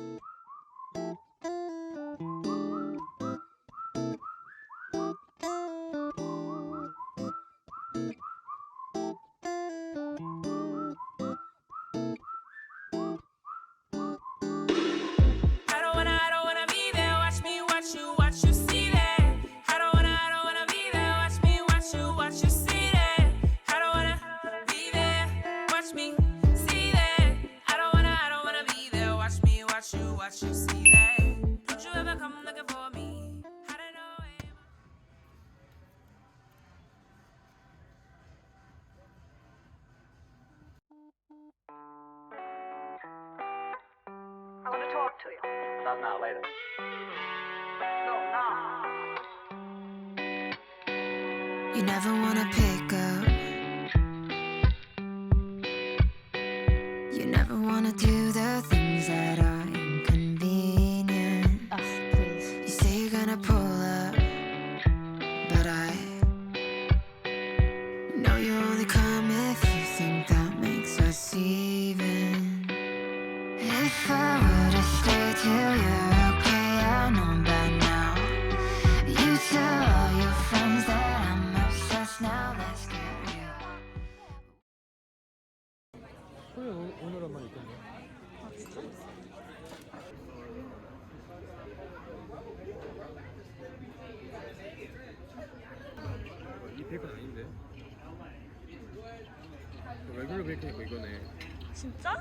you you. Not now, later. No, now. You never wanna pick up. 레귤러 베이컨이고 이거네. 진짜?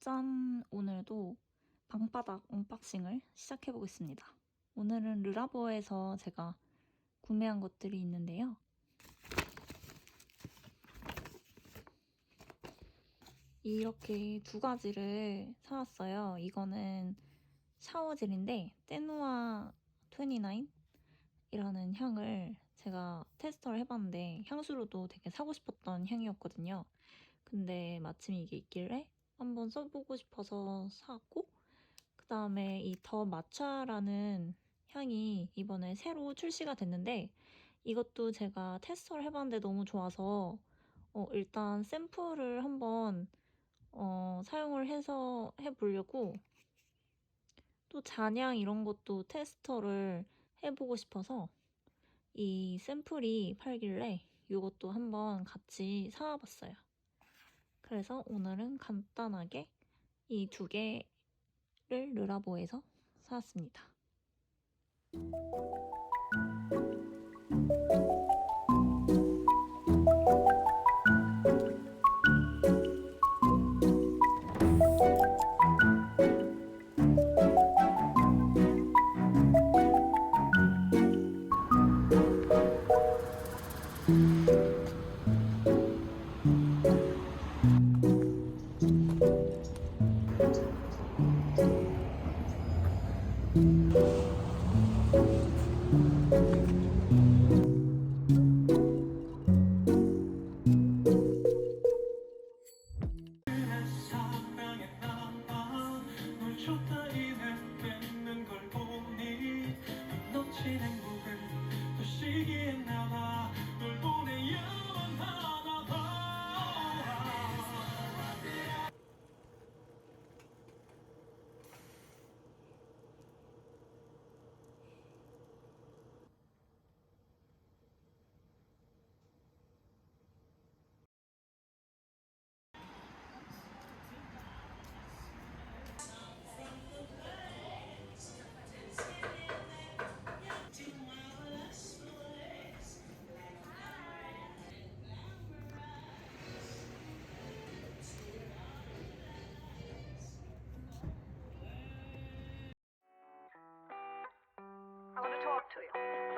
짠! 오늘도 방바닥 언박싱을 시작해 보겠습니다. 오늘은 르라보에서 제가 구매한 것들이 있는데요. 이렇게 두 가지를 사왔어요. 이거는 샤워젤인데 때누아 29이라는 향을 제가 테스터를 해봤는데 향수로도 되게 사고 싶었던 향이었거든요. 근데 마침 이게 있길래 한번 써보고 싶어서 샀고 그 다음에 이 더 마차라는 향이 이번에 새로 출시가 됐는데 이것도 제가 테스터를 해봤는데 너무 좋아서 어, 일단 샘플을 한번 어, 사용을 해서 해보려고 또 잔향 이런 것도 테스터를 해보고 싶어서 이 샘플이 팔길래 이것도 한번 같이 사와봤어요. 그래서 오늘은 간단하게 이 두 개를 르라보에서 사왔습니다.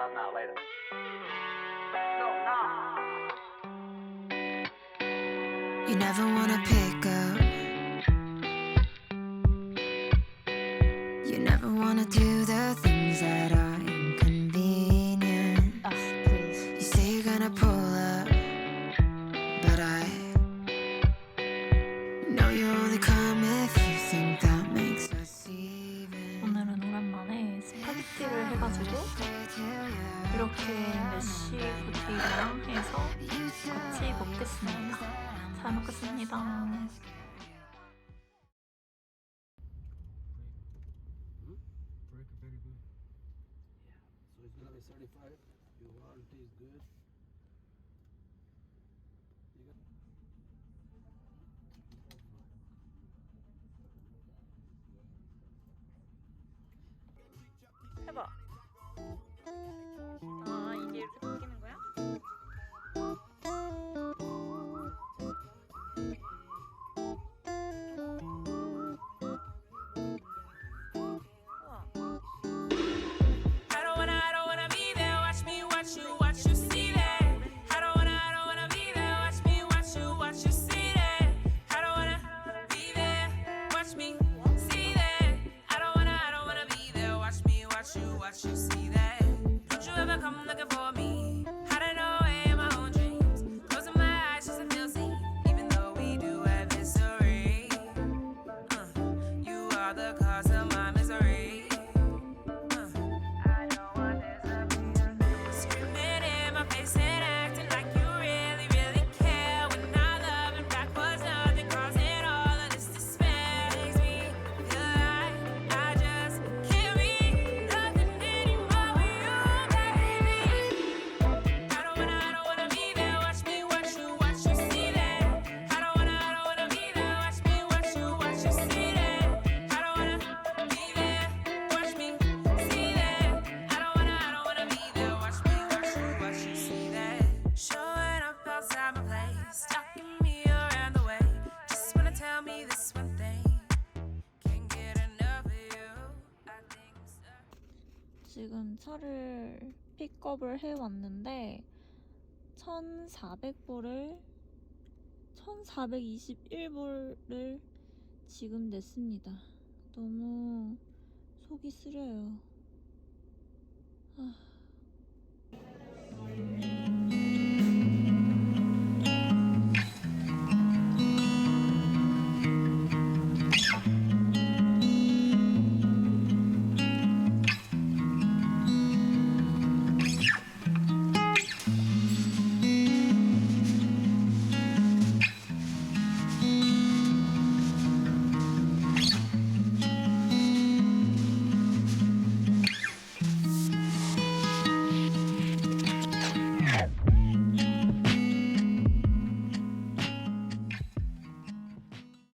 Not now, later. No, now. You never wanna pick up. 이렇게 메쉬 포테이토랑 해서 같이 먹겠습니다. 잘 먹겠습니다. 브레이크 very good. So it's gonna be certified. Your warranty is good. 지금 차를 픽업을 해왔는데 1,400불을 1,421불을 지금 냈습니다. 너무 속이 쓰려요.